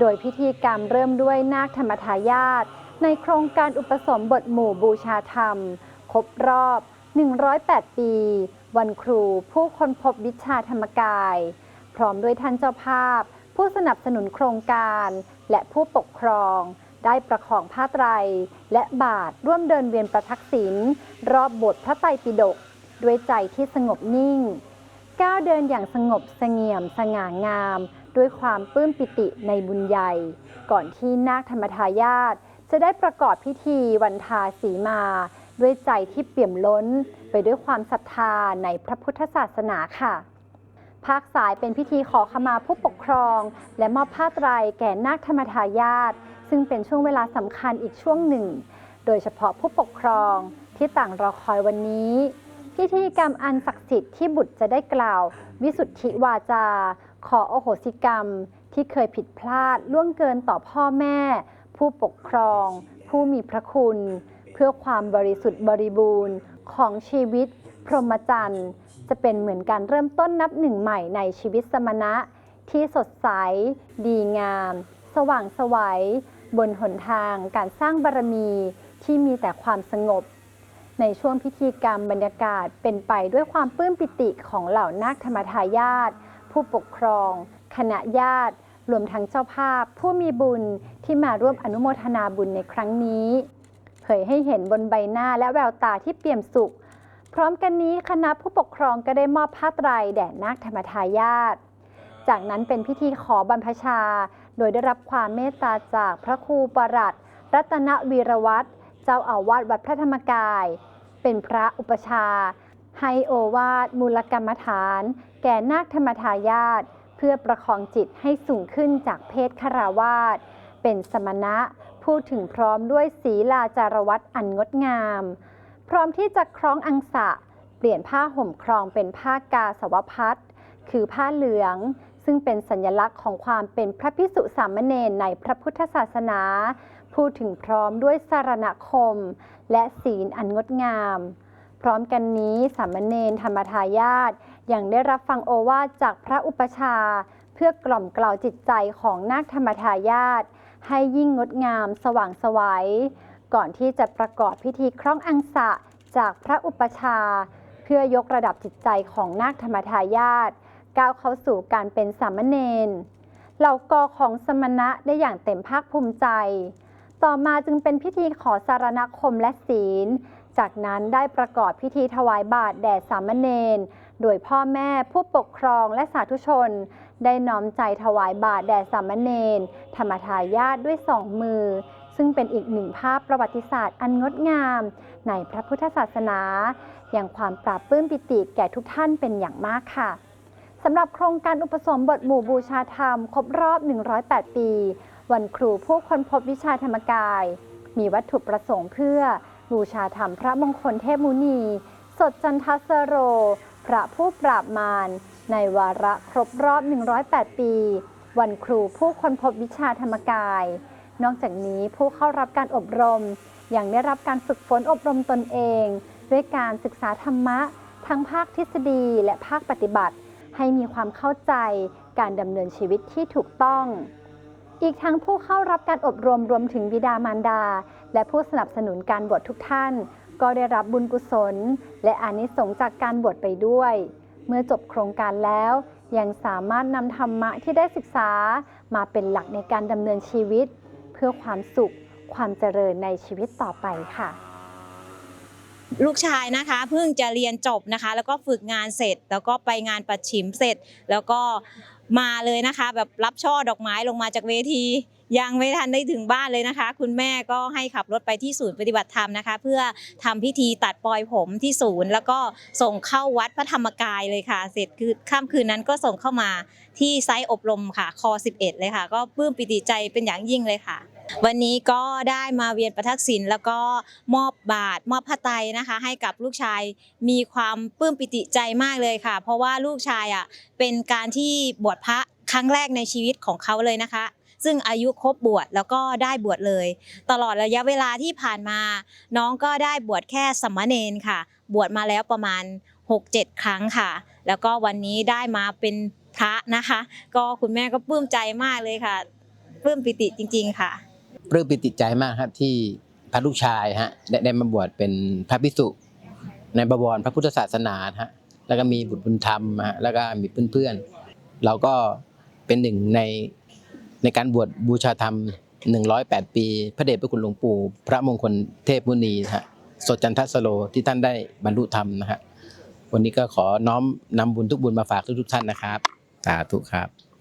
โดยพิธีกรรมเริ่มด้วยนาคธรรมทายาทในโครงการอุปสมบทหมู่บูชาธรรม ครบรอบ 108 ปี วันครูผู้ค้นพบวิชาธรรมกาย พร้อมด้วยท่านเจ้าภาพ ผู้สนับสนุนโครงการ และผู้ปกครอง ได้ประคองผ้าไตร และบาทร่วมเดินเวียนประทักษิณรอบบทพระไตรปิฎกด้วยใจที่สงบนิ่ง ก้าวเดินอย่างสงบเสงี่ยมสง่างาม ด้วยความปลื้มปิติในบุญใหญ่ ก่อนที่นาคธรรมทายาทจะได้ประกอบพิธีวันทาสีมา ด้วยใจที่เปี่ยมล้นไปด้วยความศรัทธาในพระพุทธศาสนาค่ะ ภาคสายเป็นพิธีขอขมาผู้ปกครอง และมอบผ้าไตรแก่นาคธรรมทายาทซึ่งเป็นช่วงเวลาสำคัญอีกช่วงหนึ่ง โดยเฉพาะผู้ปกครองที่ต่างรอคอยวันนี้ พิธีกรรมอันศักดิ์สิทธิ์ที่บุตรจะได้กล่าว วิสุทธิวาจา ขอโอโหสิกรรมที่เคยผิดพลาดล่วงเกินต่อพ่อแม่ ผู้ปกครอง ผู้มีพระคุณ เพื่อความบริสุทธิ์บริบูรณ์ของชีวิต พรหมจรรย์ จะเป็นเหมือนการเริ่มต้นนับหนึ่งใหม่ในชีวิตสมณะ ที่สดใส ดีงาม สว่างไสวัย บนหนทางการสร้างบารมีที่มีแต่ความสงบ ในช่วงพิธีกรรมบรรยากาศเป็นไปด้วยความปลื้มปิติของเหล่านาคธรรมทายาท ผู้ปกครอง คณะญาติ รวมทั้งเจ้าภาพ ผู้มีบุญที่มาร่วมอนุโมทนาบุญในครั้งนี้ เผยให้เห็นบนใบหน้าและแววตาที่เปี่ยมสุข พร้อมกันนี้คณะผู้ปกครองก็ได้มอบผ้าไตรแด่นาคธรรมทายาทจากนั้นเป็นพิธีขอบรรพชา โดยได้รับความเมตตาจากพระครูประหลัดรัตนวีรวัตรเจ้าอาวาสวัดพระธรรมกาย เป็นพระอุปชา ให้โอวาทมูลกรรมฐาน แก่นาคธรรมทายาทเพื่อประคองจิตให้สูงขึ้นจากเพศคาราวาสเป็นสมณะพูดถึงพร้อมด้วยศีลาจารวัตอันงดงาม พร้อมที่จะคล้องอังสะ เปลี่ยนผ้าห่มครองเป็นผ้ากาสาวพัดคือผ้าเหลือง ซึ่งเป็นสัญลักษณ์ของความเป็นพระพิสุสามเณรในพระพุทธศาสนา พูดถึงพร้อมด้วยสารณคม และศีลอันงดงาม พร้อมกันนี้สามเณรธรรมทายาทยังได้รับฟังโอวาทจากพระอุปชา เพื่อกล่อมกล่าวจิตใจของนาคธรรมทายาทให้ยิ่งงดงามสว่างไสวัย ก่อนที่จะประกอบพิธีคล้องอังสะจากพระอุปชา เพื่อยกระดับจิตใจของนาคธรรมทายาทก้าวเข้าสู่การเป็นสามเณรเหล่ากอของสมณะได้อย่างเต็มภาคภูมิใจ ต่อมาจึงเป็นพิธีขอสารณคมและศีล จากนั้นได้ประกอบพิธีถวายบาตรแด่สามเณร โดยพ่อแม่ผู้ปกครองและสาธุชน ได้น้อมใจถวายบาตรแด่สามเณรธรรมทายาทด้วยสองมือ ซึ่งเป็นอีกหนึ่งภาพประวัติศาสตร์อันงดงาม ในพระพุทธศาสนา อย่างความปราบปื้มปิติแก่ทุกท่านเป็นอย่างมากค่ะสำหรับโครงการอุปสมบทหมู่บูชาธรรม ครบรอบ 108 ปี วันครูผู้ค้นพบวิชาธรรมกาย มีวัตถุประสงค์เพื่อ บูชาธรรมพระมงคลเทพมุนี สดจันทสโร พระผู้ปราบมาร ในวาระครบรอบ 108 ปี วันครูผู้ค้นพบวิชาธรรมกาย นอกจากนี้ผู้เข้ารับการอบรม ยังได้รับการฝึกฝนอบรมตนเอง ด้วยการศึกษาธรรมะ ทั้งภาคทฤษฎีและภาคปฏิบัติ ให้มีความเข้าใจการดำเนินชีวิตที่ถูกต้อง อีกทั้งผู้เข้ารับการอบรมรวมถึงบิดามารดา และผู้สนับสนุนการบวชทุกท่าน ก็ได้รับบุญกุศล และอานิสงส์จากการบวชไปด้วย เมื่อจบโครงการแล้ว ยังสามารถนำธรรมะที่ได้ศึกษามาเป็นหลักในการดำเนินชีวิต เพื่อความสุขความเจริญในชีวิตต่อไปค่ะลูกชายนะคะเพิ่งจะเรียนจบนะคะ แล้วก็ฝึกงานเสร็จ แล้วก็ไปงานปัดฉิมเสร็จ แล้วก็มาเลยนะคะ แบบรับช่อดอกไม้ลงมาจากเวที ยังไม่ทันได้ถึงบ้านเลยนะคะ คุณแม่ก็ให้ขับรถไปที่ศูนย์ปฏิบัติธรรมนะคะ เพื่อทำพิธีตัดปลอยผมที่ศูนย์ แล้วก็ส่งเข้าวัดพระธรรมกายเลยค่ะ เสร็จคือค่ำคืนนั้นก็ส่งเข้ามาที่ไซต์อบรมค่ะคอ11 เลยค่ะ ก็ปลื้มปิติใจเป็นอย่างยิ่งเลยค่ะ วันนี้ก็ได้มาเวียนประทักษิณแล้วก็มอบบาตรมอบผ้าไตรนะคะ ให้กับลูกชายมีความปลื้มปิติใจมากเลยค่ะ เพราะว่าลูกชายอะเป็นการที่บวชพระครั้งแรกในชีวิตของเขาเลยนะคะ ซึ่งอายุครบบวชแล้วก็ได้บวชเลย ตลอดระยะเวลาที่ผ่านมา น้องก็ได้บวชแค่สมณเณรค่ะ บวชมาแล้วประมาณ 6-7 ครั้งค่ะ แล้วก็วันนี้ได้มาเป็นพระนะคะ ก็คุณแม่ก็ปลื้มใจมากเลยค่ะปลื้มปิติจริง ๆ ค่ะปลื้มปิติใจมากครับที่พระลูกชายฮะได้ได้มาบวชเป็นพระภิกษุ ในบวรพระพุทธศาสนาฮะแล้วก็มีบุตรบุญธรรมฮะแล้วก็มีเพื่อนๆเราก็เป็นหนึ่งใน ในการบวชบูชาธรรม 108 ปี พระเดชพระคุณหลวงปู่ พระมงคลเทพมุนีนะฮะสดจันทสโลที่ท่านได้บรรลุธรรมนะฮะวันนี้ก็ขอน้อมนำบุญทุกบุญมาฝากทุกๆท่านนะครับสาธุครับ